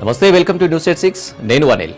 నమస్తే welcome to news at six. నేను అనిల్.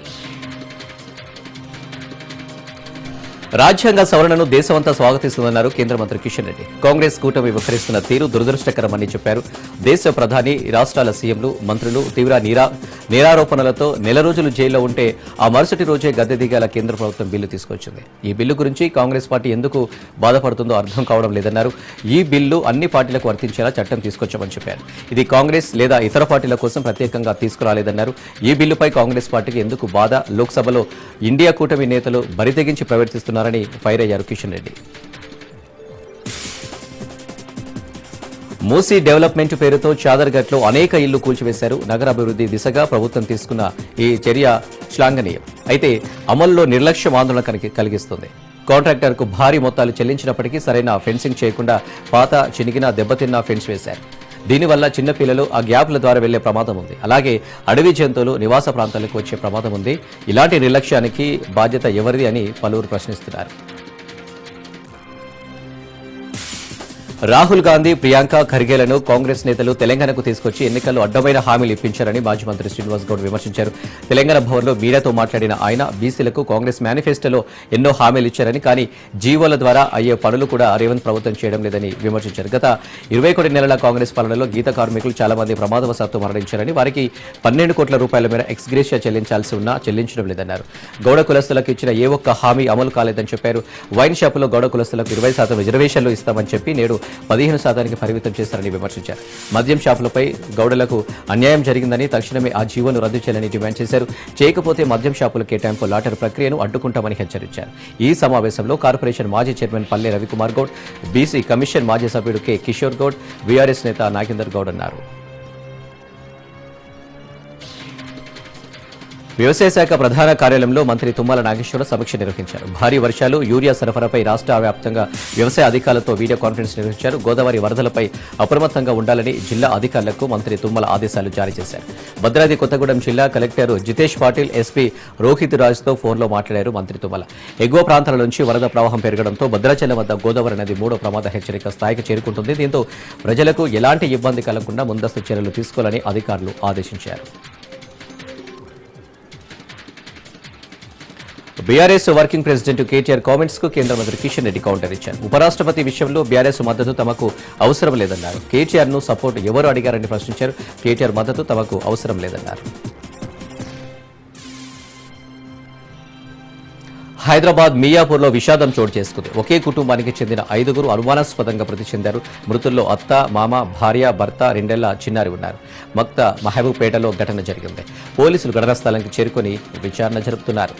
రాజ్యాంగ సవరణను దేశమంతా స్వాగతిస్తుందన్నారు కేంద్ర మంత్రి కిషన్ రెడ్డి. కాంగ్రెస్ కూటమి వ్యవహరిస్తున్న తీరు దురదృష్టకరమని చెప్పారు. దేశ ప్రధాని రాష్ట్రాల సీఎంలు మంత్రులు తీవ్ర నిరా నేరారోపణలతో నెల రోజులు జైల్లో ఉంటే ఆ మరుసటి రోజే గద్దె దిగాల కేంద్ర ప్రభుత్వం బిల్లు తీసుకొచ్చింది. ఈ బిల్లు గురించి కాంగ్రెస్ పార్టీ ఎందుకు బాధపడుతుందో అర్థం కావడం లేదన్నారు. ఈ బిల్లు అన్ని పార్టీలకు వర్తించేలా చట్టం తీసుకొచ్చామని చెప్పారు. ఇది కాంగ్రెస్ లేదా ఇతర పార్టీల కోసం ప్రత్యేకంగా తీసుకురాలేదన్నారు. ఈ బిల్లుపై కాంగ్రెస్ పార్టీకి ఎందుకు బాధ? లోక్సభలో ఇండియా కూటమి నేతలు బరితెగించి ప్రవర్తిస్తున్నారు? ప్రవర్తిస్తున్నారని ఫైర్ అయ్యారు కిషన్ రెడ్డి. మూసీ డెవలప్మెంట్ పేరుతో చాదర్ఘట్లో అనేక ఇళ్ళు కూల్చివేశారు. నగరాభివృద్ధి దిశగా ప్రభుత్వం తీసుకున్న ఈ చర్య శ్లాఘనీయం. అయితే అమల్లో నిర్లక్ష్యం ఆందోళన కలిగి- కలిగిస్తుంది. కాంట్రాక్టర్కు భారీ మొత్తాలు చెల్లించినప్పటికీ సరైన ఫెన్సింగ్ చేయకుండా పాత చినిగిన దెబ్బతిన్న ఫెన్స్ వేశారు. దీనివల్ల చిన్నపిల్లలు ఆ గ్యాప్ల ద్వారా వెళ్ళే ప్రమాదం ఉంది. అలాగే అడవి జంతువులు నివాస ప్రాంతాలకు వచ్చే ప్రమాదం ఉంది. ఇలాంటి నిర్లక్ష్యానికి బాధ్యత ఎవరిది అని పలువురు ప్రశ్నిస్తున్నారు. రాహుల్ గాంధీ ప్రియాంక ఖర్గేలను కాంగ్రెస్ నేతలు తెలంగాణకు తీసుకొచ్చి ఎన్నికల్లో అడ్డమైన హామీలు ఇప్పించారని మాజీ మంత్రి శ్రీనివాస్ గౌడ్ విమర్శించారు. తెలంగాణ భవన్లో మీడియాతో మాట్లాడిన ఆయన బీసీలకు కాంగ్రెస్ మేనిఫెస్టోలో ఎన్నో హామీలు ఇచ్చారని కానీ జీవోల ద్వారా అయ్యే పనులు కూడా రేవంత్ ప్రభుత్వం చేయడం లేదని విమర్శించారు. గత ఇరవై కోటి నెలల కాంగ్రెస్ పాలనలో గీత కార్మికులు చాలా మంది ప్రమాదవశాత్తు మరణించారని వారికి పన్నెండు కోట్ల రూపాయల మేర ఎక్స్గ్రేషియా చెల్లించాల్సి ఉన్నా చెల్లించడం లేదన్నారు. గౌడ కులస్తులకు ఇచ్చిన ఏ ఒక్క హామీ అమలు కాలేదని చెప్పారు. వైన్ షాపులో గౌడ కులస్తులకు ఇరవై శాతం రిజర్వేషన్లు ఇస్తామని చెప్పి నేడు పదిహేను శాతానికి పరిమితం చేశారని విమర్శించారు. మద్యం షాపులపై గౌడలకు అన్యాయం జరిగిందని తక్షణమే ఆ జీవోను రద్దు చేయాలని డిమాండ్ చేశారు. చేయకపోతే మద్యం షాపుల కేటాయింపు లాటరీ ప్రక్రియను అడ్డుకుంటామని హెచ్చరించారు. ఈ సమావేశంలో కార్పొరేషన్ మాజీ చైర్మన్ పల్లె రవికుమార్ గౌడ్ బీసీ కమిషన్ మాజీ సభ్యుడు కె. కిషోర్ గౌడ్ వీఆర్ఎస్ నేత నాగేందర్ గౌడ్ అన్నారు. వ్యవసాయ శాఖ ప్రధాన కార్యాలయంలో మంత్రి తుమ్మల నాగేశ్వరరావు సమీక్ష నిర్వహించారు. భారీ వర్షాలు యూరియా సరఫరాపై రాష్ట్ర వ్యాప్తంగా వ్యవసాయ అధికారులతో వీడియో కాన్ఫరెన్స్ నిర్వహించారు. గోదావరి వరదలపై అప్రమత్తంగా ఉండాలని జిల్లా అధికారులకు మంత్రి తుమ్మల ఆదేశాలు జారీ చేశారు. భద్రాద్రి కొత్తగూడెం జిల్లా కలెక్టర్ జితేష్ పాటిల్ ఎస్పీ రోహిత్ రాజ్తో ఫోన్లో మాట్లాడారు మంత్రి తుమ్మల. ఎగువ ప్రాంతాల నుంచి వరద ప్రవాహం పెరగడంతో భద్రాచలం వద్ద గోదావరి నది మూడో ప్రమాద హెచ్చరిక స్థాయికి చేరుకుంటుంది. దీంతో ప్రజలకు ఎలాంటి ఇబ్బంది కలగకుండా ముందస్తు చర్యలు తీసుకోవాలని అధికారులు ఆదేశించారు. బీఆర్ఎస్ వర్కింగ్ ప్రెసిడెంట్ కేటీఆర్ కామెంట్స్కు కేంద్ర మంత్రి కిషన్ రెడ్డి కౌంటర్ ఇచ్చారు. ఉపరాష్ట్రపతి విషయంలో బీఆర్ఎస్ మద్దతు తమకు అవసరం లేదన్నారు. కేటీఆర్ను సపోర్ట్ ఎవరు అడిగారని ప్రశ్నించారు. కేటీఆర్ మద్దతు తమకు అవసరం లేదన్నారు. హైదరాబాద్ మియాపూర్లో విషాదం చోటు చేసుకుంది. ఒకే కుటుంబానికి చెందిన ఐదుగురు అనుమానాస్పదంగా మృతి చెందారు. మృతుల్లో అత్త మామ భార్య భర్త రెండేళ్ళ చిన్నారి ఉన్నారు. మక్త మహబూబ్పేటలో ఘటన జరిగింది. పోలీసులు ఘటనా స్థలానికి చేరుకుని విచారణ జరుపుతున్నారు.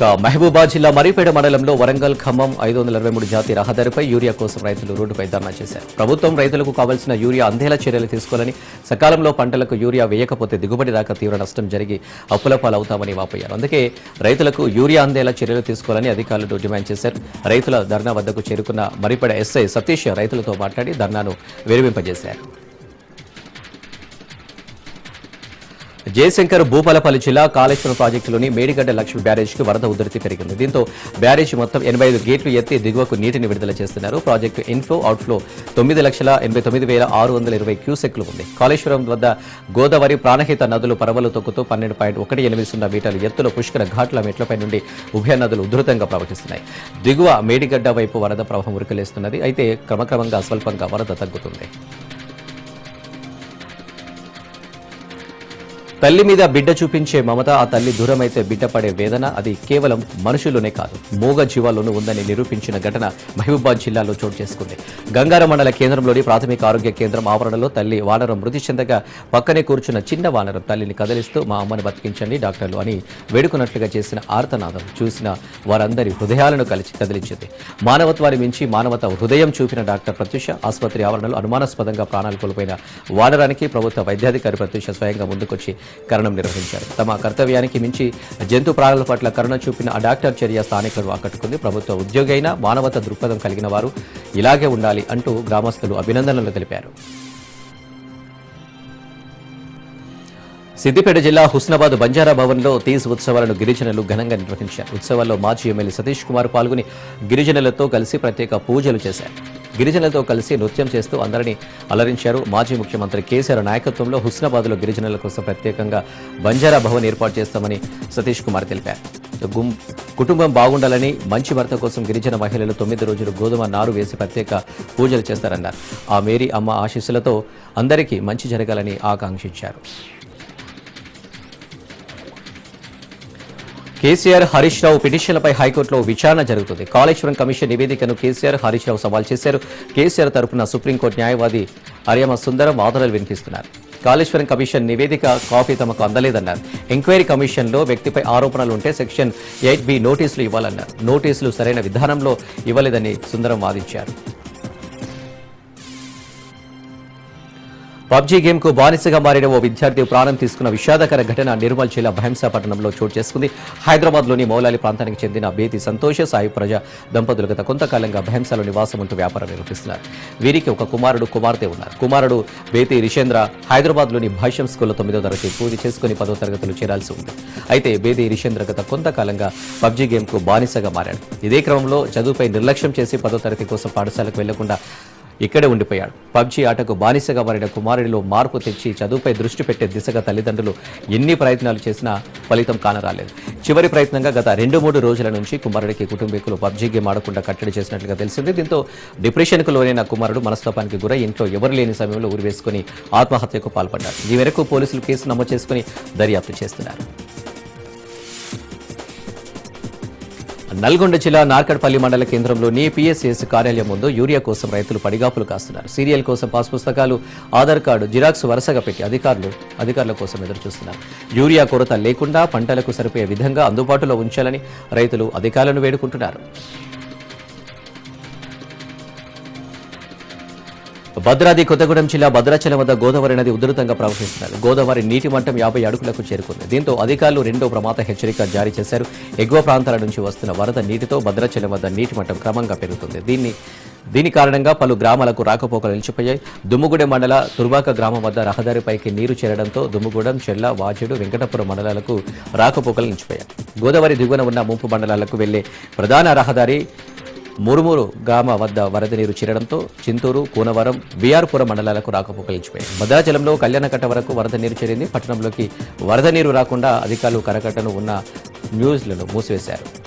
మహబూబా మహబూబాద్ జిల్లా మరిపేట మండలంలో వరంగల్ ఖమ్మం ఐదు వందల ఇరవై మూడు జాతీయ రహదారిపై యూరియా కోసం రైతులు రోడ్డుపై ధర్నా చేశారు. ప్రభుత్వం రైతులకు కావాల్సిన యూరియా అందేలా చర్యలు తీసుకోవాలని సకాలంలో పంటలకు యూరియా వేయకపోతే దిగుబడి రాక తీవ్ర నష్టం జరిగి అప్పుల పాలవుతామని వాపోయారు. అందుకే రైతులకు యూరియా అందేలా చర్యలు తీసుకోవాలని అధికారులు డిమాండ్ చేశారు. రైతుల ధర్నా వద్దకు చేరుకున్న మరిపేట ఎస్ఐ సతీష్ రైతులతో మాట్లాడి ధర్నాను విరమింపజేశారు. జయశంకర్ భూపాలపల్లి జిల్లా కాళేశ్వరం ప్రాజెక్టులోని మేడిగడ్డ లక్ష్మి బ్యారేజ్కి వరద ఉధృతి పెరిగింది. దీంతో బ్యారేజ్ మొత్తం ఎనభై ఐదు గేట్లు ఎత్తి దిగువకు నీటిని విడుదల చేస్తున్నారు. ప్రాజెక్టు ఇన్ఫ్లో అవుట్ఫ్లో తొమ్మిది లక్షల ఎనభై తొమ్మిది వేల ఆరు వందల ఇరవై క్యూసెక్లు ఉంది. కాళేశ్వరం వద్ద గోదావరి ప్రాణహిత నదులు పరవలు తొక్కుతూ పన్నెండు పాయింట్ ఒకటి ఎనిమిది సున్నా మీటర్ల ఎత్తులో పుష్కర ఘాట్ల మెట్లపై నుండి ఉభయ నదులు ఉధృతంగా ప్రవహిస్తున్నాయి. దిగువ మేడిగడ్డ వైపు వరద ప్రవాహం ఉరికలేస్తున్నది. అయితే క్రమక్రమంగా స్వల్పంగా వరద తగ్గుతుంది. తల్లి మీద బిడ్డ చూపించే మమత ఆ తల్లి దూరమైతే బిడ్డ పడే వేదన అది కేవలం మనుషుల్లోనే కాదు. మూగ జీవాల్లోనూ ఉందని నిరూపించిన ఘటన మహబూబాద్ జిల్లాలో చోటు చేసుకుంది. గంగారం మండల కేంద్రంలోని ప్రాథమిక ఆరోగ్య కేంద్రం ఆవరణలో తల్లి వానరం మృతి చెందగా పక్కనే కూర్చున్న చిన్న వానరం తల్లిని కదిలిస్తూ మా అమ్మని బతికించండి డాక్టర్లు అని వేడుకున్నట్లుగా చేసిన ఆర్తనాదం చూసిన వారందరి హృదయాలను కలిసి కదిలించింది. మానవత్వాన్ని మించి మానవత హృదయం చూపిన డాక్టర్ ప్రత్యూష ఆసుపత్రి ఆవరణలో అనుమానాస్పదంగా ప్రాణాలు కోల్పోయిన వానరానికి ప్రభుత్వ వైద్యాధికారి ప్రత్యూష స్వయంగా ముందుకొచ్చి కరణం నిర్వహించారు. తమ కర్తవ్యానికి మించి జంతు ప్రాణుల పట్ల కరుణ చూపిన ఆ డాక్టర్ చర్య స్థానికులను ఆకట్టుకుంది. ప్రభుత్వ ఉద్యోగి అయినా మానవత దృక్పథం కలిగిన వారు ఇలాగే ఉండాలి అంటూ గ్రామస్తులు అభినందనలు తెలిపారు. సిద్దిపేట జిల్లా హుస్నాబాద్ బంజారా భవన్లో తీజ్ ఉత్సవాలను గిరిజనులు ఘనంగా నిర్వహించారు. ఉత్సవాల్లో మాజీ ఎమ్మెల్యే సతీష్ కుమార్ పాల్గొని గిరిజనులతో కలిసి ప్రత్యేక పూజలు చేశారు. గిరిజనులతో కలిసి నృత్యం చేస్తూ అందరినీ అలరించారు. మాజీ ముఖ్యమంత్రి కేసీఆర్ నాయకత్వంలో హుస్నాబాద్లో గిరిజనుల కోసం ప్రత్యేకంగా బంజారా భవన్ ఏర్పాటు చేస్తామని సతీష్ కుమార్ తెలిపారు. గుం- కుటుంబం బాగుండాలని మంచి భర్త కోసం గిరిజన మహిళలు తొమ్మిది రోజులు గోధుమ నారు వేసి ప్రత్యేక పూజలు చేస్తారన్నారు. ఆ మేరీ అమ్మ ఆశీస్సులతో అందరికీ మంచి జరగాలని ఆకాంక్షించారు. కేసీఆర్ హరీష్ రావు పిటిషన్లపై హైకోర్టులో విచారణ జరుగుతుంది. కాళేశ్వరం కమిషన్ నివేదికను కేసీఆర్ హరీష్ రావు సవాల్ చేశారు. కేసీఆర్ తరపున సుప్రీంకోర్టు న్యాయవాది అరియమ సుందరం వాదనలు వినిపిస్తున్నారు. కాళేశ్వరం కమిషన్ నివేదిక కాపీ తమకు అందలేదన్నారు. ఎంక్వైరీ కమిషన్లో వ్యక్తిపై ఆరోపణలు ఉంటే సెక్షన్ ఎయిట్ బి నోటీసులు ఇవ్వాలన్నారు. నోటీసులు సరైన విధానంలో ఇవ్వలేదని సుందరం వాదించారు. పబ్జీ గేమ్కు బానిసగా మారిన ఓ విద్యార్థి ప్రాణం తీసుకున్న విషాదకర ఘటన నిర్మల్ జిల్లా భయంసాపట్నంలో చోటు చేసుకుంది. హైదరాబాద్లోని మౌలాలి ప్రాంతానికి చెందిన బేతి సంతోష సాయి ప్రజ దంపతులు గత కొంతకాలంగా భయంసాలో నివాసం ఉంటూ వ్యాపారం నిర్వహిస్తున్నారు. వీరికి ఒక కుమారుడు కుమార్తె ఉన్నారు. కుమారుడు బేతి రిషేంద్ర హైదరాబాద్లోని భాష్యం స్కూల్లో తొమ్మిదో తరగతి పూర్తి చేసుకుని పదో తరగతులు చేరాల్సి ఉంది. అయితే బేది రిషేంద్ర గత కొంతకాలంగా పబ్జీ గేమ్కు బానిసగా మారాడు. ఇదే క్రమంలో చదువుపై నిర్లక్ష్యం చేసి పదో తరగతి కోసం పాఠశాలకు వెళ్ళకుండా ఇక్కడే ఉండిపోయాడు. పబ్జీ ఆటకు బానిసగా మారిన కుమారుడిలో మార్పు తెచ్చి చదువుపై దృష్టి పెట్టే దిశగా తల్లిదండ్రులు ఎన్ని ప్రయత్నాలు చేసినా ఫలితం కానరాలేదు. చివరి ప్రయత్నంగా గత రెండు మూడు రోజుల నుంచి కుమారుడికి కుటుంబీకులు పబ్జీ గేమ్ ఆడకుండా కట్టడి చేసినట్లుగా తెలిసింది. దీంతో డిప్రెషన్కు లోనైన కుమారుడు మనస్తాపానికి గురై ఇంట్లో ఎవరు లేని సమయంలో ఉరివేసుకుని ఆత్మహత్యకు పాల్పడ్డారు ఈ మేరకు పోలీసులు కేసు నమోదు చేసుకుని దర్యాప్తు చేస్తున్నారు. నల్గొండ జిల్లా నార్కడ్పల్లి మండల కేంద్రంలోని పీఎస్ఎస్ కార్యాలయం ముందు యూరియా కోసం రైతులు పడిగాపులు కాస్తున్నారు. సీరియల్ కోసం పాస్ పుస్తకాలు ఆధార్ కార్డు జిరాక్స్ వరుసగా పెట్టి అధికారులు అధికారుల కోసం ఎదురుచూస్తున్నారు. యూరియా కొరత లేకుండా పంటలకు సరిపోయే విధంగా అందుబాటులో ఉంచాలని రైతులు అధికారులను వేడుకుంటున్నారు. భద్రాద్రి కొత్తగూడెం జిల్లా భద్రాచలం వద్ద గోదావరి నది ఉధృతంగా ప్రవహిస్తున్నారు గోదావరి నీటి మట్టం యాభై అడుగులకు చేరుకుంది. దీంతో అధికారులు రెండో ప్రమాద హెచ్చరిక జారీ చేశారు. ఎగువ ప్రాంతాల నుంచి వస్తున్న వరద నీటితో భద్రాచలం వద్ద నీటి మట్టం క్రమంగా పెరుగుతుంది. దీన్ని దీని కారణంగా పలు గ్రామాలకు రాకపోకలు నిలిచిపోయాయి. దుమ్ముగూడెం మండల తుర్బాక గ్రామం వద్ద రహదారిపైకి నీరు చేరడంతో దుమ్ముగూడెం చెల్ల వాజేడు వెంకటపురం మండలాలకు రాకపోకలు నిలిచిపోయాయి. గోదావరి దిగువన ఉన్న ముంపు మండలాలకు వెళ్ళే ప్రధాన రహదారి మురుమూరు గ్రామ వద్ద వరద నీరు చేరడంతో చింతూరు కూనవరం బీఆర్పురం మండలాలకు రాకపోకలించిపోయాయి. భద్రాచలంలో కళ్యాణకట్ట వరకు వరద నీరు చేరింది. పట్టణంలోకి వరద నీరు రాకుండా అధికారులు కరకట్టను ఉన్న న్యూస్లను మూసివేశారు.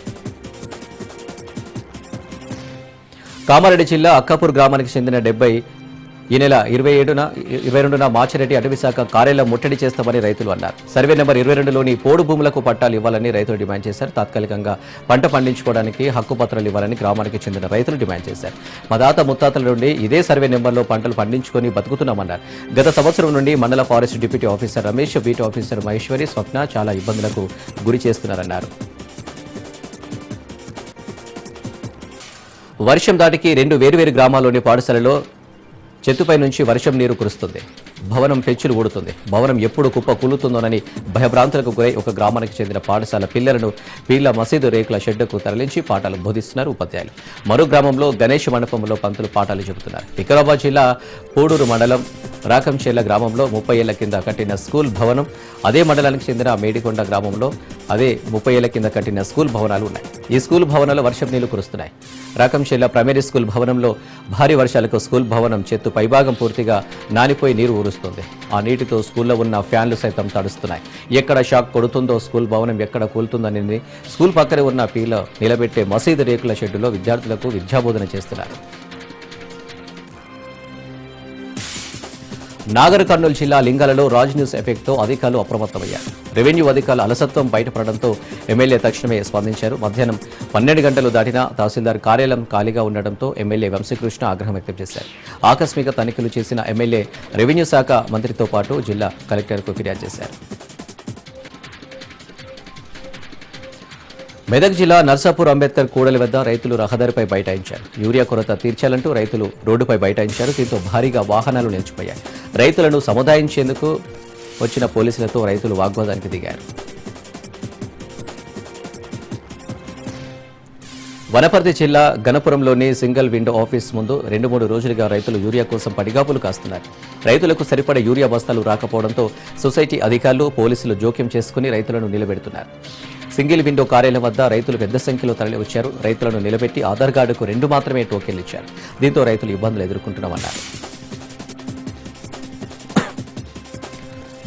కామారెడ్డి జిల్లా అక్కాపూర్ గ్రామానికి చెందిన డెబ్బై ఈ నెల ఇరవై ఏడున ఇరవై రెండున మాచిరెడ్డి అటవీశాఖ కార్యాలయం ముట్టడి చేస్తామని రైతులు అన్నారు. సర్వే నెంబర్ ఇరవై రెండులోని పోడు భూములకు పట్టాలు ఇవ్వాలని రైతులు డిమాండ్ చేశారు. తాత్కాలికంగా పంట పండించుకోవడానికి హక్కు పత్రాలు ఇవ్వాలని గ్రామానికి చెందిన రైతులు డిమాండ్ చేశారు. మా తాత ముత్తాతల నుండి ఇదే సర్వే నెంబర్లో పంటలు పండించుకొని బతుకుతున్నామన్నారు. గత సంవత్సరం నుండి మండల forest deputy officer Ramesh beat officer Maheshwari Swapna చాలా ఇబ్బందులకు గురి చేస్తున్నారన్నారు. వర్షం దాటికి రెండు వేరువేరు గ్రామాల్లోని పాఠశాలలో చెట్టుపై నుంచి వర్షం నీరు కురుస్తుంది. భవనం పెచ్చులు ఊడుతుంది. భవనం ఎప్పుడు కుప్ప కూలుతుందోనని భయభ్రాంతులకు గురై ఒక గ్రామానికి చెందిన పాఠశాల పిల్లలను పీళ్ళ మసీదు రేకుల షెడ్డుకు తరలించి పాఠాలు బోధిస్తున్నారు ఉపాధ్యాయులు. మరో గ్రామంలో గణేష్ మండపంలో పంతులు పాఠాలు చెబుతున్నారు. వికారాబాద్ జిల్లా పోడూరు మండలం రాకంచెల్ల గ్రామంలో ముప్పై ఏళ్ళ కింద కట్టిన స్కూల్ భవనం అదే మండలానికి చెందిన మేడికొండ గ్రామంలో అదే ముప్పై ఏళ్ళ కింద కట్టిన స్కూల్ భవనాలు ఉన్నాయి. ఈ స్కూల్ భవనాలు వర్షం నీళ్ళు కురుస్తున్నాయి. రాకంచేల ప్రైమరీ స్కూల్ భవనంలో భారీ వర్షాలకు స్కూల్ భవనం చెత్తు పైభాగం పూర్తిగా నానిపోయి నీరు కురుస్తుంది ఆ నీటితో స్కూల్లో ఉన్న ఫ్యాన్లు సైతం తడుస్తున్నాయి. ఎక్కడ షాక్ కొడుతుందో స్కూల్ భవనం ఎక్కడ కూలుతుందని స్కూల్ పక్కనే ఉన్న పీలో నిలబెట్టే మసీదు రేకుల షెడ్డులో విద్యార్థులకు విద్యాబోధన చేస్తున్నారు. నాగర్ కర్నూలు జిల్లా లింగాలలో రాజ్ న్యూస్ ఎఫెక్ట్తో అధికారులు అప్రమత్తమయ్యారు. రెవెన్యూ అధికారులు అలసత్వం బయటపడడంతో ఎమ్మెల్యే తక్షణమే స్పందించారు. మధ్యాహ్నం పన్నెండు గంటలు దాటినా తహసీల్దార్ కార్యాలయం ఖాళీగా ఉండడంతో ఎమ్మెల్యే వంశీకృష్ణ ఆగ్రహం వ్యక్తం చేశారు. ఆకస్మిక తనిఖీలు చేసిన ఎమ్మెల్యే రెవెన్యూ శాఖ మంత్రితో పాటు జిల్లా కలెక్టర్కు ఫిర్యాదు చేశారు. మెదక్ జిల్లా నర్సాపూర్ అంబేద్కర్ కూడలి వద్ద రైతులు రహదారిపై బైఠాయించారు. యూరియా కొరత తీర్చాలంటూ రైతులు రోడ్డుపై బైఠాయించారు. దీంతో భారీగా వాహనాలు నిలిచిపోయాయి. రైతులను సముదాయించేందుకు వచ్చిన పోలీసులతో రైతులు వాగ్వాదానికి దిగారు. వనపర్తి జిల్లా గణపురంలోని సింగిల్ విండో ఆఫీస్ ముందు రెండు మూడు రోజులుగా రైతులు యూరియా కోసం పడిగాపులు కాస్తున్నారు. రైతులకు సరిపడ యూరియా బస్తాలు రాకపోవడంతో సొసైటీ అధికారులు పోలీసులు జోక్యం చేసుకుని రైతులను నిలబెడుతున్నారు. సింగిల్ విండో కార్యాలయం వద్ద రైతులు పెద్ద సంఖ్యలో తరలి వచ్చారు రైతులను నిలబెట్టి ఆధార్ కార్డుకు రెండు మాత్రమే టోకెన్లు ఇచ్చారు. దీంతో రైతులు ఇబ్బందులు ఎదుర్కొంటున్నామన్నారు.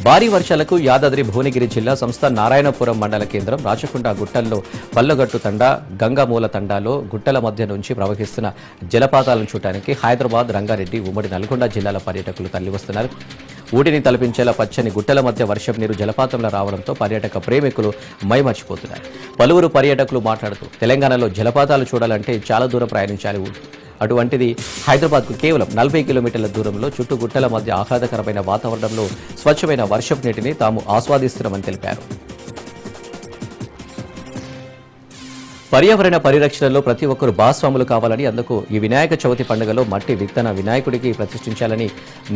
భారీ వర్షాలకు యాదాద్రి భువనగిరి జిల్లా సంస్థ నారాయణపురం మండల కేంద్రం రాచకొండ గుట్టల్లో పల్లగట్టు తండా గంగామూల తండాలో గుట్టల మధ్య నుంచి ప్రవహిస్తున్న జలపాతాలను చూడటానికి హైదరాబాద్ రంగారెడ్డి ఉమ్మడి నల్గొండ జిల్లాల పర్యటకులు తరలివస్తున్నారు. ఊటిని తలపించేలా పచ్చని గుట్టల మధ్య వర్షం నీరు జలపాతంలో రావడంతో పర్యాటక ప్రేమికులు మైమర్చిపోతున్నారు. పలువురు పర్యాటకులు మాట్లాడుతూ తెలంగాణలో జలపాతాలు చూడాలంటే చాలా దూరం ప్రయాణించాలి అటువంటిది హైదరాబాద్కు కేవలం నలభై కిలోమీటర్ల దూరంలో చుట్టూ గుట్టల మధ్య ఆహ్లాదకరమైన వాతావరణంలో స్వచ్ఛమైన వర్షపు నీటిని తాము ఆస్వాదిస్తున్నామని తెలిపారు. పర్యావరణ పరిరక్షణలో ప్రతి ఒక్కరూ భాగస్వాములు కావాలని అందుకు ఈ వినాయక చవితి పండుగలో మట్టి విత్తన వినాయకుడికి ప్రతిష్ఠించాలని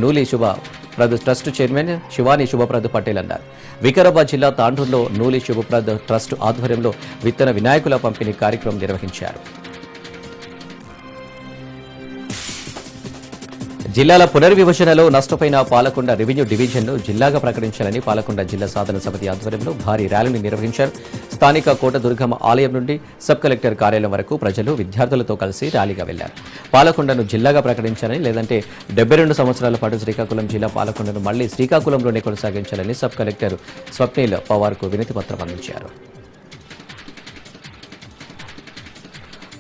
నూలి శుభప్రదు ట్రస్ట్ చైర్మన్ శివాని శుభప్రద్ పటేల్ అన్నారు. వికారాబాద్ జిల్లా తాండూరులో నూలి శుభప్రద్ ట్రస్ట్ ఆధ్వర్యంలో విత్తన వినాయకుల పంపిణీ కార్యక్రమం నిర్వహించారు. జిల్లాల పునర్విభజనలో నష్టపోయిన పాలకొండ రెవెన్యూ డివిజన్ను జిల్లాగా ప్రకటించాలని పాలకొండ జిల్లా సాధన సమితి ఆధ్వర్యంలో భారీ ర్యాలీని నిర్వహించారు. స్థానిక కోట దుర్గమ్మ ఆలయం నుండి సబ్ కలెక్టర్ కార్యాలయం వరకు ప్రజలు విద్యార్థులతో కలిసి ర్యాలీగా వెళ్ళారు పాలకొండను జిల్లాగా ప్రకటించాలని లేదంటే డెబ్బై రెండు సంవత్సరాల పాటు శ్రీకాకుళం జిల్లా పాలకొండను మళ్ళీ శ్రీకాకుళంలోనే కొనసాగించాలని సబ్ కలెక్టర్ స్వప్నిల్ పవార్కు వినతి పత్రం అందించారు.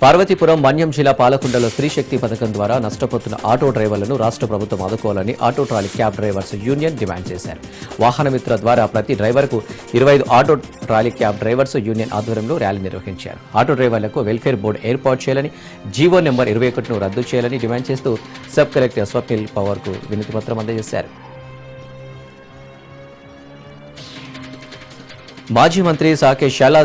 పార్వతీపురం మన్యం జిల్లా పాలకొండలో స్త్రీ శక్తి పథకం ద్వారా నష్టపోతున్న ఆటో డ్రైవర్లను రాష్ట్ర ప్రభుత్వం ఆదుకోవాలని auto trolley cab drivers union demand చేశారు. వాహనమిత్ర ద్వారా ప్రతి డ్రైవర్కు ఇరవై ఐదు auto trolley cab drivers union ఆధ్వర్యంలో ర్యాలీ నిర్వహించారు. ఆటో డ్రైవర్లకు వెల్ఫేర్ బోర్డు ఏర్పాటు చేయాలని జీవో నెంబర్ ఇరవై ఒకటిను రద్దు చేయాలని డిమాండ్ చేస్తూ సబ్ కలెక్టర్ స్వప్నిల్ పవర్కు వినతి పత్రం అందజేశారు. మాజీ మంత్రి సాకే శాలా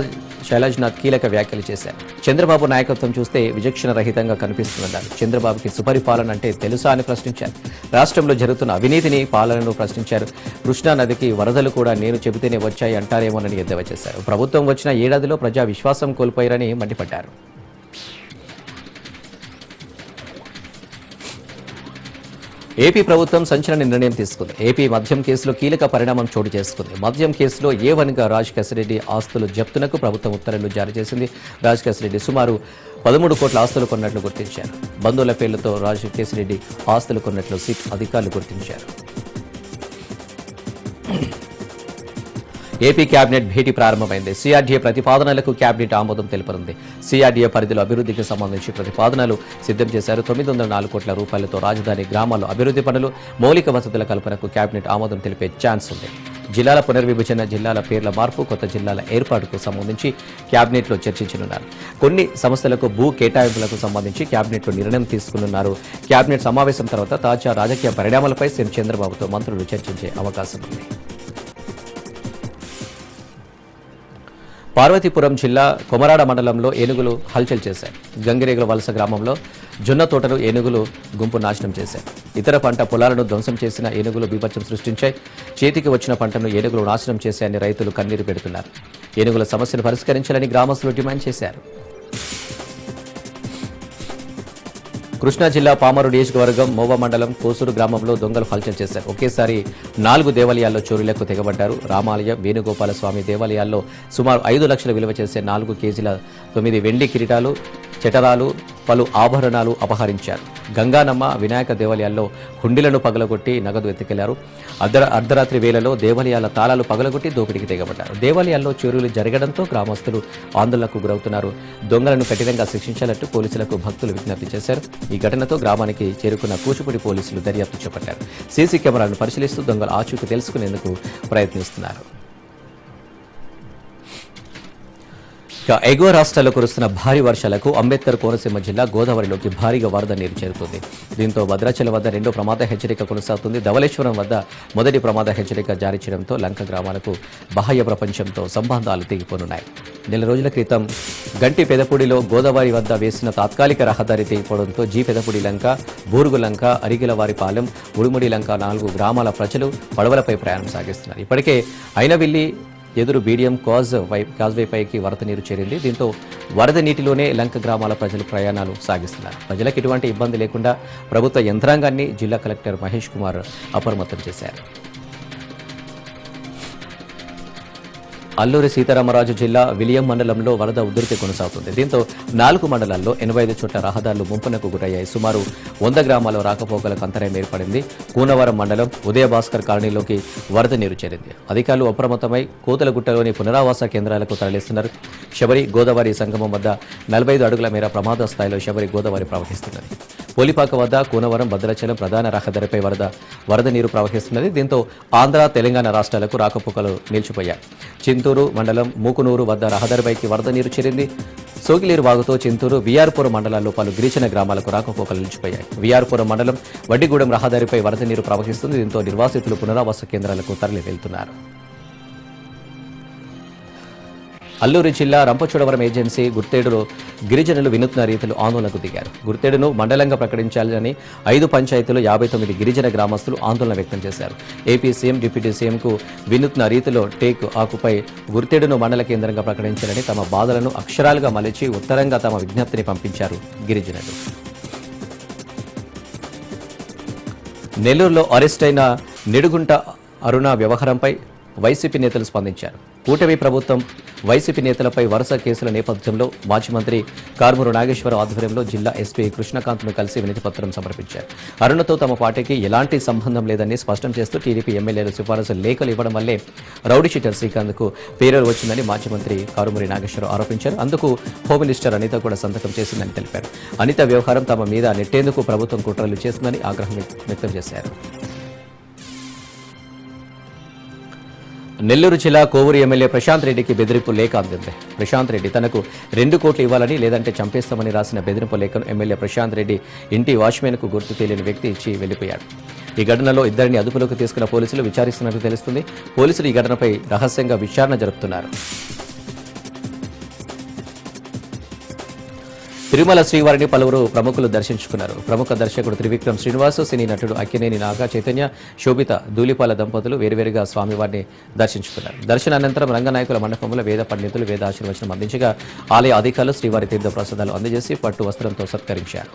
శైలజ్నాథ్ కీలక వ్యాఖ్యలు చేశారు. చంద్రబాబు నాయకత్వం చూస్తే విచక్షణ రహితంగా కనిపిస్తుందన్నారు. చంద్రబాబుకి సుపరిపాలన అంటే తెలుసా అని ప్రశ్నించారు. రాష్ట్రంలో జరుగుతున్న అవినీతిని పాలనను ప్రశ్నించారు. కృష్ణా నదికి వరదలు కూడా నేను చెబితేనే వచ్చాయి అంటారేమోనని ఎద్దేవా చేశారు. ప్రభుత్వం వచ్చిన ఏడాదిలో ప్రజా విశ్వాసం కోల్పోయారని మండిపడ్డారు. ఏపీ ప్రభుత్వం సంచలన నిర్ణయం తీసుకుంది. ఏపీ మద్యం కేసులో కీలక పరిణామం చోటు చేసుకుంది. మద్యం కేసులో ఏ వన్గా రాజ్ రెడ్డి ఆస్తులు జప్తునకు ప్రభుత్వం ఉత్తర్వులు జారీ చేసింది. రాజ్ రెడ్డి సుమారు పదమూడు కోట్ల ఆస్తులు కొన్నట్లు గుర్తించారు. బంధువుల పేర్లతో రాజ్ రెడ్డి ఆస్తులు కొన్నట్లు సిట్ అధికారులు గుర్తించారు. ఏపీ కేబినెట్ భేటీ ప్రారంభమైంది. సిఆర్డీఏ ప్రతిపాదనలకు కేబినెట్ ఆమోదం తెలిపనుంది. సిఆర్డీఏ పరిధిలో అభివృద్ధికి సంబంధించి ప్రతిపాదనలు సిద్ధం చేశారు. తొమ్మిది వందల నాలుగు కోట్ల రూపాయలతో రాజధాని గ్రామాల్లో అభివృద్ధి పనులు మౌలిక వసతుల కల్పనకు కేబినెట్ ఆమోదం తెలిపే ఛాన్స్ ఉంది. జిల్లాల పునర్విభజన జిల్లాల పేర్ల మార్పు కొత్త జిల్లాల ఏర్పాటుకు సంబంధించి కేబినెట్లో చర్చించనున్నారు. కొన్ని సంస్థలకు భూ కేటాయింపులకు సంబంధించి కేబినెట్లో నిర్ణయం తీసుకున్నారు కేబినెట్ సమావేశం తర్వాత తాజా రాజకీయ పరిణామాలపై సీఎం చంద్రబాబుతో మంత్రులు చర్చించే అవకాశం ఉంది. పార్వతీపురం జిల్లా కొమరాడ మండలంలో ఏనుగులు హల్చల్ చేశాయి. గంగిరేగుల వలస గ్రామంలో జొన్న తోటలు ఏనుగులు గుంపు నాశనం చేశాయి. ఇతర పంట పొలాలను ధ్వంసం చేసిన ఏనుగులు బీభత్సం సృష్టించాయి. చేతికి వచ్చిన పంటను ఏనుగులు నాశనం చేశాయని రైతులు కన్నీరు పెడుతున్నారు. ఏనుగుల సమస్యను పరిష్కరించాలని గ్రామస్తులు డిమాండ్ చేశారు. కృష్ణా జిల్లా పామరు నియోజకవర్గం మోవ మండలం కోసూరు గ్రామంలో దొంగలు హల్చల్ చేశారు. ఒకేసారి నాలుగు దేవాలయాల్లో చోరీలకు తెగబడ్డారు. రామాలయం వేణుగోపాల స్వామి దేవాలయాల్లో సుమారు ఐదు లక్షల విలువ చేసే నాలుగు కేజీల తొమ్మిది వెండి కిరీటాలు చటరాలు పలు ఆభరణాలు అపహరించారు. గంగానమ్మ వినాయక దేవాలయాల్లో హుండీలను పగలగొట్టి నగదు ఎత్తుకెళ్ళారు. అర్ధ అర్ధరాత్రి వేళలో దేవాలయాల తాళాలు పగలగొట్టి దోపిడీకి తెగబడ్డారు. దేవాలయాల్లో చోరీలు జరగడంతో గ్రామస్తులు ఆందోళనకు గురవుతున్నారు. దొంగలను కఠినంగా శిక్షించాలంటూ పోలీసులకు భక్తులు విజ్ఞప్తి చేశారు. ఈ ఘటనతో గ్రామానికి చేరుకున్న కూచిపూడి పోలీసులు దర్యాప్తు చేపట్టారు. సీసీ కెమెరాలను పరిశీలిస్తూ దొంగల ఆచూకీ తెలుసుకునేందుకు ప్రయత్నిస్తున్నారు. ఇక ఎగువ రాష్ట్రాల్లో కురుస్తున్న భారీ వర్షాలకు అంబేద్కర్ కోనసీమ జిల్లా గోదావరిలోకి భారీగా వరద నీరు చేరుతుంది. దీంతో భద్రాచలం వద్ద రెండో ప్రమాద హెచ్చరిక కొనసాగుతుంది. ధవళేశ్వరం వద్ద మొదటి ప్రమాద హెచ్చరిక జారీ చేయడంతో లంక గ్రామాలకు బాహ్య ప్రపంచంతో సంబంధాలు తెగిపోనున్నాయి. నెల రోజుల క్రితం గంటి పెదపూడిలో గోదావరి వద్ద వేసిన తాత్కాలిక రహదారి తెగిపోవడంతో జీ పెదపూడి లంక బూరుగు లంక అరిగిలవారిపాలెం ఉడుముడి లంక నాలుగు గ్రామాల ప్రజలు పడవలపై ప్రయాణం సాగిస్తున్నారు. ఇప్పటికే అయినవిల్లి ఎదురు బీడియం కాజ్ వై కాజ్వే పైకి వరద నీరు చేరింది. దీంతో వరద నీటిలోనే లంక గ్రామాల ప్రజలు ప్రయాణాలు సాగిస్తున్నారు. ప్రజలకు ఎటువంటి ఇబ్బంది లేకుండా ప్రభుత్వ యంత్రాంగాన్ని జిల్లా కలెక్టర్ మహేష్ కుమార్ అప్రమత్తం చేశారు. అల్లూరి సీతారామరాజు జిల్లా విలియం మండలంలో వరద ఉధృతి కొనసాగుతుంది. దీంతో నాలుగు మండలాల్లో ఎనభై ఐదు చోట్ల రహదారులు ముంపునకు గురయ్యాయి. సుమారు వంద గ్రామాల్లో రాకపోకలకు అంతరాయం ఏర్పడింది. కూనవరం మండలం ఉదయభాస్కర్ కాలనీలోకి వరద నీరు చేరింది. అధికారులు అప్రమత్తమై కోతలగుట్టలోని పునరావాస కేంద్రాలకు తరలిస్తున్నారు. శబరి గోదావరి సంగమం వద్ద నలభై ఐదు అడుగుల మేర ప్రమాద స్థాయిలో శబరి గోదావరి ప్రవహిస్తున్నది. పోలిపాక వద్ద కూనవరం భద్రాచలం ప్రధాన రహదారిపై వరద వరద నీరు ప్రవహిస్తున్నది. దీంతో ఆంధ్ర తెలంగాణ రాష్ట్రాలకు రాకపోకలు నిలిచిపోయాయి. చింతూరు మండలం మూకునూరు వద్ద రహదారిపైకి వరద నీరు చేరింది. సోగిలేరు వాగుతో చింతూరు విఆర్పురం మండలాల్లో పలు గిరిజన గ్రామాలకు రాకపోకలు నిలిచిపోయాయి. విఆర్పురం మండలం వడ్డిగూడెం రహదారిపై వరద నీరు ప్రవహిస్తుంది. దీంతో నిర్వాసితులు పునరావాస కేంద్రాలకు తరలి వెళ్తున్నారు అల్లూరి జిల్లా రంపచోడవరం ఏజెన్సీ గుర్తేడులో గిరిజనులు వినూత్న రీతిలో ఆందోళనకు దిగారు. గుర్తేడును మండలంగా ప్రకటించాలని ఐదు పంచాయతీలు యాభై తొమ్మిది గిరిజన గ్రామస్తులు ఆందోళన వ్యక్తం చేశారు. ఏపీ సీఎం డిప్యూటీ సీఎంకు వినూత్న రీతిలో టేక్ ఆకుపై గుర్తేడును మండల కేంద్రంగా ప్రకటించాలని తమ బాధలను అక్షరాలుగా మలిచి ఉత్తరంగా తమ విజ్ఞప్తిని పంపించారు గిరిజనులు. నెల్లూరులో అరెస్ట్ అయిన నిడుగుంట అరుణ వ్యవహారంపై వైసీపీ నేతలు స్పందించారు. కూటమి ప్రభుత్వం వైసీపీ నేతలపై వరుస కేసుల నేపథ్యంలో మాజీ మంత్రి కార్మూరు నాగేశ్వరరావు ఆధ్వర్యంలో జిల్లా ఎస్పీ కృష్ణకాంత్ను కలిసి వినతిపత్రం సమర్పించారు. అరుణతో తమ పార్టీకి ఎలాంటి సంబంధం లేదని స్పష్టం చేస్తూ టీడీపీ ఎమ్మెల్యేలు సిఫారసు లేఖలు ఇవ్వడం వల్లే రౌడీ షీటర్ శ్రీకాంత్కు పేరు వచ్చిందని మాజీ మంత్రి కారుమూరి నాగేశ్వరరావు ఆరోపించారు. అందుకు హోమ్ మినిస్టర్ అనిత కూడా సంతకం చేసిందని తెలిపారు. అనిత వ్యవహారం తమ మీద నెట్టేందుకు ప్రభుత్వం కుట్రలు చేస్తుందని ఆగ్రహం వ్యక్తం చేశారు. నెల్లూరు జిల్లా కోవూరు ఎమ్మెల్యే ప్రశాంత్ రెడ్డికి బెదిరింపు లేఖ అందింది. ప్రశాంత్ రెడ్డి తనకు రెండు కోట్లు ఇవ్వాలని లేదంటే చంపేస్తామని రాసిన బెదిరింపు లేఖను ఎమ్మెల్యే ప్రశాంత్ రెడ్డి ఇంటి వాచ్మెన్కు గుర్తు తెలియని వ్యక్తి ఇచ్చి వెళ్ళిపోయాడు ఈ ఘటనలో ఇద్దరిని అదుపులోకి తీసుకున్న పోలీసులు విచారిస్తున్నట్లు తెలుస్తుంది. పోలీసులు ఈ ఘటనపై రహస్యంగా విచారణ జరుపుతున్నారు. తిరుమల శ్రీవారిని పలువురు ప్రముఖులు దర్శించుకున్నారు. ప్రముఖ దర్శకుడు త్రివిక్రమ్ శ్రీనివాస్ సినీ నటుడు అక్కినేని నాగా చైతన్య శోభిత ధూళిపాల దంపతులు వేరువేరుగా స్వామివారిని దర్శించుకున్నారు. దర్శనానంతరం రంగనాయకుల మండపంలో వేద పండితులు వేద ఆశీర్వచనం అందించగా ఆలయ అధికారులు శ్రీవారి తీర్థ ప్రసాదాలు అందజేసి పట్టు వస్త్రంతో సత్కరించారు.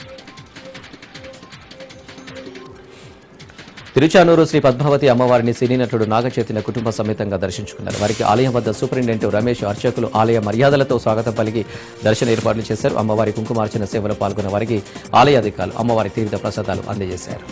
తిరుచానూరు శ్రీ పద్మావతి అమ్మవారిని సినీ నటుడు నాగచైతన్య కుటుంబ సమేతంగా దర్శించుకున్నారు. వారికి ఆలయం వద్ద సూపరింటెండెంట్ రమేష్ అర్చకులు ఆలయ మర్యాదలతో స్వాగతం పలికి దర్శన ఏర్పాట్లు చేశారు. అమ్మవారి కుంకుమార్చన సేవలో పాల్గొన్న వారికి ఆలయ అధికారులు అమ్మవారి తీర్థ ప్రసాదాలు అందజేశారు.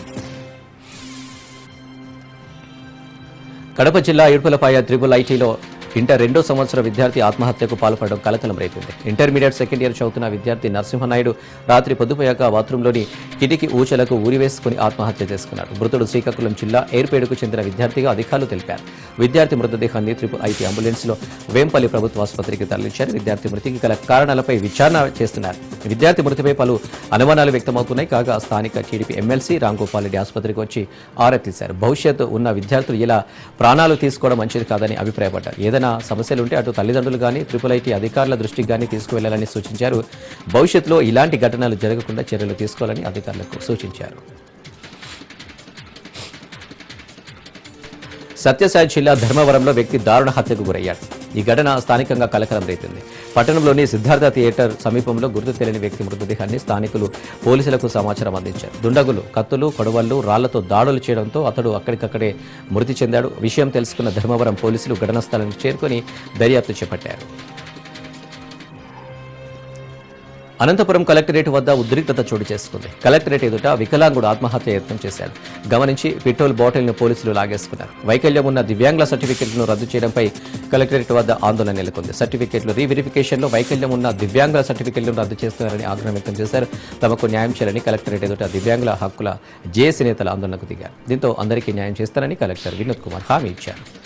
కడప జిల్లా ఇడుపులపాయ త్రిబుల్ ఐటీలో ఇంటర్ రెండో సంవత్సర విద్యార్థి ఆత్మహత్యకు పాల్పడడం కలకలం రేపింది. ఇంటర్మీడియట్ సెకండ్ ఇయర్ చదువుతున్న విద్యార్థి నరసింహనాయుడు రాత్రి పొద్దుపోయాక బాత్రూంలోని కిటికీ ఊచలకు ఊరివేసుకుని ఆత్మహత్య చేసుకున్నాడు. మృతుడు శ్రీకాకుళం జిల్లా ఏర్పేడుకు చెందిన విద్యార్థిగా అధికారులు తెలిపారు. విద్యార్థి మృతదేహాన్ని త్రిపుల్ ఐటీ అంబులెన్స్లో వేంపల్లి ప్రభుత్వ ఆసుపత్రికి తరలించారు. విద్యార్థి మృతికి గల కారణాలపై విచారణ చేస్తున్నారు. విద్యార్థి మృతిపై పలు అనుమానాలు వ్యక్తమవుతున్నాయి. కాగా స్థానిక టీడీపీ ఎమ్మెల్సీ రాంగోపాల్ రెడ్డి ఆసుపత్రికి వచ్చి ఆరా తీశారు. భవిష్యత్తు ఉన్న విద్యార్థులు ఇలా ప్రాణాలు తీసుకోవడం మంచిది కాదని అభిప్రాయపడ్డారు. ఏదైనా సమస్యలుంటే అటు తల్లిదండ్రులు కానీ త్రిపుల్ ఐటీ అధికారుల దృష్టికి కానీ తీసుకువెళ్ళాలని సూచించారు. భవిష్యత్తులో ఇలాంటి ఘటనలు జరగకుండా చర్యలు తీసుకోవాలని అధికారులకు సూచించారు. సత్యసాయి జిల్లా ధర్మవరంలో వ్యక్తి దారుణ హత్యకు గురయ్యాడు. ఈ ఘటన స్థానికంగా కలకలం రేపింది. పట్టణంలోని సిద్ధార్థ థియేటర్ సమీపంలో గుర్తు తెలియని వ్యక్తి మృతదేహాన్ని స్థానికులు పోలీసులకు సమాచారం అందించారు. దుండగులు కత్తులు కొడవళ్ళు రాళ్ళతో దాడులు చేయడంతో అతడు అక్కడికక్కడే మృతి చెందాడు. విషయం తెలుసుకున్న ధర్మవరం పోలీసులు ఘటనా స్థలానికి చేరుకొని దర్యాప్తు చేపట్టారు. అనంతపురం కలెక్టరేట్ వద్ద ఉద్రిక్తత చోటు చేసుకుంది. కలెక్టరేట్ ఎదుట వికలాంగుడు ఆత్మహత్య యత్నం చేశాడు. గమనించి పెట్రోల్ బాటిల్ను పోలీసులు లాగేసుకున్నారు. వైకల్యం ఉన్న దివ్యాంగుల సర్టిఫికెట్లను రద్దు చేయడంపై కలెక్టరేట్ వద్ద ఆందోళన నెలకొంది. సర్టిఫికెట్లు రీవెరిఫికేషన్లో వైకల్యం ఉన్న దివ్యాంగుల సర్టిఫికెట్లను రద్దు చేస్తున్నారని ఆగ్రహం వ్యక్తం చేశారు. తమకు న్యాయం చేయాలని కలెక్టరేట్ ఎదుట దివ్యాంగుల హక్కుల జేఏసీ నేతలు ఆందోళనకు దిగారు. దీంతో అందరికీ న్యాయం చేస్తారని కలెక్టర్ వినోద్ కుమార్ హామీ ఇచ్చారు.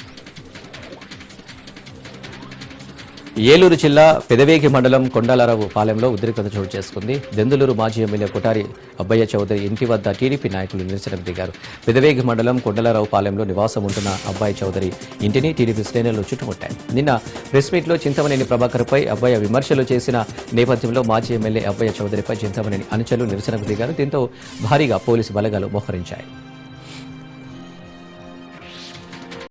ఏలూరు జిల్లా పెదవేగి మండలం కొండాలరావు పాలెంలో ఉద్రిక్తత చోటు చేసుకుంది. దెందులూరు మాజీ ఎమ్మెల్యే కొటారి అబ్బయ్య చౌదరి ఇంటి వద్ద టీడీపీ నాయకులు నిరసనకు దిగారు. పెదవేగి మండలం కొండలరావు పాలెంలో నివాసం ఉంటున్న అబ్బాయి చౌదరి ఇంటిని టీడీపీ శ్రేణులు చుట్టుముట్టాయి. నిన్న ప్రెస్ మీట్లో చింతమనేని ప్రభాకర్పై అబ్బయ్య విమర్శలు చేసిన నేపథ్యంలో మాజీ ఎమ్మెల్యే అబ్బయ్య చౌదరిపై చింతమనేని అనుచరులు నిరసనకు దిగారు. దీంతో భారీగా పోలీసు బలగాలు మోహరించాయి.